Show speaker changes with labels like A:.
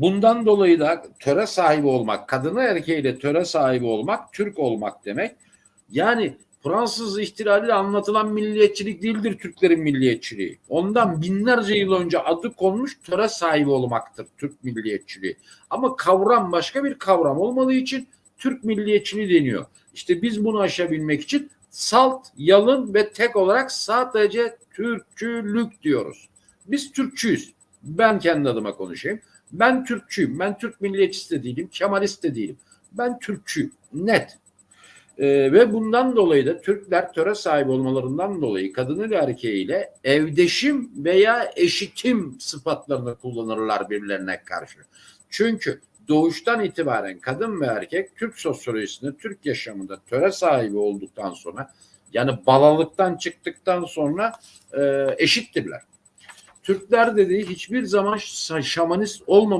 A: Bundan dolayı da töre sahibi olmak, kadını erkeğiyle töre sahibi olmak, Türk olmak demek. Yani Fransız ihtilaliyle anlatılan milliyetçilik değildir Türklerin milliyetçiliği. Ondan binlerce yıl önce adı konmuş töre sahibi olmaktır Türk milliyetçiliği. Ama kavram başka bir kavram olmadığı için Türk milliyetçiliği deniyor. İşte biz bunu aşabilmek için salt, yalın ve tek olarak sadece Türkçülük diyoruz. Biz Türkçüyüz. Ben kendi adıma konuşayım. Ben Türkçüyüm. Ben Türk milliyetçisi de değilim. Kemalist de değilim. Ben Türkçüyüm. Net. Ee, ve bundan dolayı da Türkler töre sahibi olmalarından dolayı kadınıyla erkeğiyle evdeşim veya eşitim sıfatlarını kullanırlar birilerine karşı. Çünkü doğuştan itibaren kadın ve erkek Türk sosyolojisinde, Türk yaşamında töre sahibi olduktan sonra yani balalıktan çıktıktan sonra e, eşittirler. Türkler dediği hiçbir zaman şamanist olmamış